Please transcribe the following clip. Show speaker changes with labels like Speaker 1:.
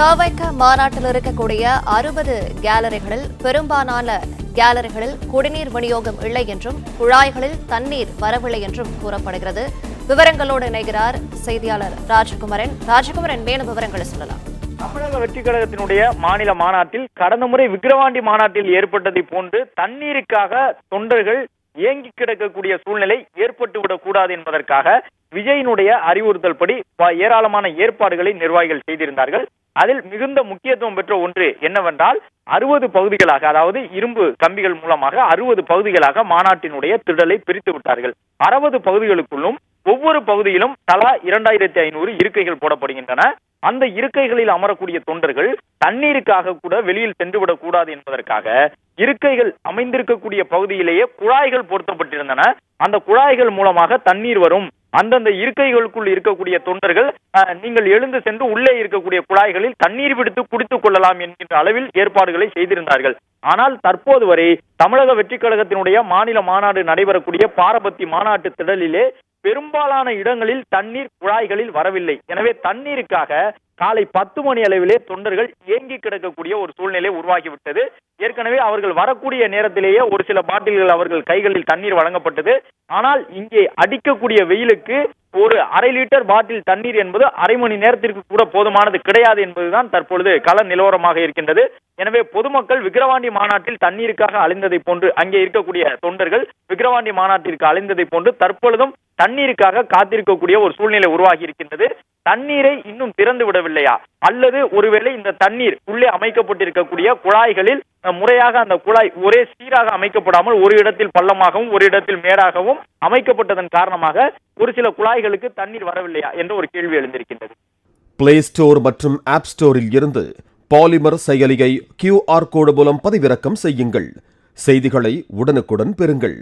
Speaker 1: தவைக்க மாநாட்டில் இருக்கக்கூடிய அறுபது கேலரிகளில் பெரும்பாலான கேலரிகளில் குடிநீர் விநியோகம் இல்லை என்றும் குழாய்களில் தண்ணீர் வரவில்லை என்றும் கூறப்படுகிறது. விவரங்களோடு இணைகிறார் செய்தியாளர் ராஜகுமரன். ராஜகுமரன் மேலும் விவரங்களை சொல்லலாம்.
Speaker 2: தமிழக வெற்றி கழகத்தினுடைய மாநில மாநாட்டில் கடந்த முறை விக்கிரவாண்டி மாநாட்டில் ஏற்பட்டதை போன்று தண்ணீருக்காக தொண்டர்கள் ஏங்கி கிடக்கக்கூடிய சூழ்நிலை ஏற்பட்டுவிடக் கூடாது என்பதற்காக விஜயினுடைய அறிவுறுத்தல் படி ஏராளமான ஏற்பாடுகளை நிர்வாகிகள் செய்திருந்தார்கள். அதில் மிகுந்த முக்கியத்துவம் பெற்ற ஒன்று என்னவென்றால் அறுபது பகுதிகளாக அதாவது இரும்பு கம்பிகள் மூலமாக அறுபது பகுதிகளாக மாநாட்டினுடைய திடலை பிரித்து விட்டார்கள். அறுபது பகுதிகளுக்குள்ளும் ஒவ்வொரு பகுதியிலும் தலா இரண்டாயிரத்தி ஐநூறு இருக்கைகள் போடப்படுகின்றன. அந்த இருக்கைகளில் அமரக்கூடிய தொண்டர்கள் தண்ணீருக்காக கூட வெளியில் சென்றுவிடக் கூடாது என்பதற்காக இருக்கைகள் அமைந்திருக்கக்கூடிய பகுதியிலேயே குழாய்கள் பொருத்தப்பட்டிருந்தன. அந்த குழாய்கள் மூலமாக தண்ணீர் வரும். அந்தந்த இருக்கைகளுக்குள் இருக்கக்கூடிய தொண்டர்கள் நீங்கள் எழுந்து சென்று உள்ளே இருக்கக்கூடிய குழாய்களில் தண்ணீர் விடுத்து குடித்துக் கொள்ளலாம் என்கின்ற அளவில் ஏற்பாடுகளை செய்திருந்தார்கள். ஆனால் தற்போது வரை தமிழக வெற்றிக் கழகத்தினுடைய மாநில மாநாடு நடைபெறக்கூடிய பாரபத்தி மாநாட்டு திடலிலே பெரும்பாலான இடங்களில் தண்ணீர் குழாய்களில் வரவில்லை. எனவே தண்ணீருக்காக காலை பத்து மணி அளவிலே தொண்டர்கள் ஏங்கி கிடக்கக்கூடிய ஒரு சூழ்நிலை உருவாகிவிட்டது. ஏற்கனவே அவர்கள் வரக்கூடிய நேரத்திலேயே ஒரு சில பாட்டில்கள் அவர்கள் கைகளில் தண்ணீர் வழங்கப்பட்டது. ஆனால் இங்கே அடிக்கக்கூடிய வெயிலுக்கு ஒரு அரை லிட்டர் பாட்டில் தண்ணீர் என்பது அரை மணி நேரத்திற்கு கூட போதுமானது கிடையாது என்பதுதான் தற்பொழுது கள நிலவரமாக இருக்கின்றது. எனவே பொதுமக்கள் விக்கிரவாண்டி மாநாட்டில் தண்ணீருக்காக அலைந்ததை போன்று அங்கே இருக்கக்கூடிய தொண்டர்கள் விக்கிரவாண்டி மாநாட்டிற்கு அலைந்ததை போன்று தற்பொழுதும் தண்ணீருக்காக காத்திருக்கக்கூடிய ஒரு சூழ்நிலை உருவாகி இருக்கின்றது. தண்ணீரை இன்னும் திறந்து விடவில்லையா? அல்லது ஒருவேளை இந்த தண்ணீர் உள்ளே அமைக்கப்பட்டிருக்கக்கூடிய குழாய்களில் முறையாக அந்த குழாய் ஒரே சீராக அமைக்கப்படாமல் ஒரு இடத்தில் பள்ளமாகவும் ஒரு இடத்தில் மேடாகவும் அமைக்கப்பட்டதன் காரணமாக ஒரு சில குழாய்களுக்கு தண்ணீர் வரவில்லையா என்ற ஒரு கேள்வி எழுந்திருக்கின்றது.
Speaker 3: பிளே ஸ்டோர் மற்றும் ஆப் ஸ்டோரில் இருந்து பாலிமர் செயலியை கியூஆர் கோடு மூலம் பதிவிறக்கம் செய்யுங்கள். செய்திகளை உடனுக்குடன் பெறுங்கள்.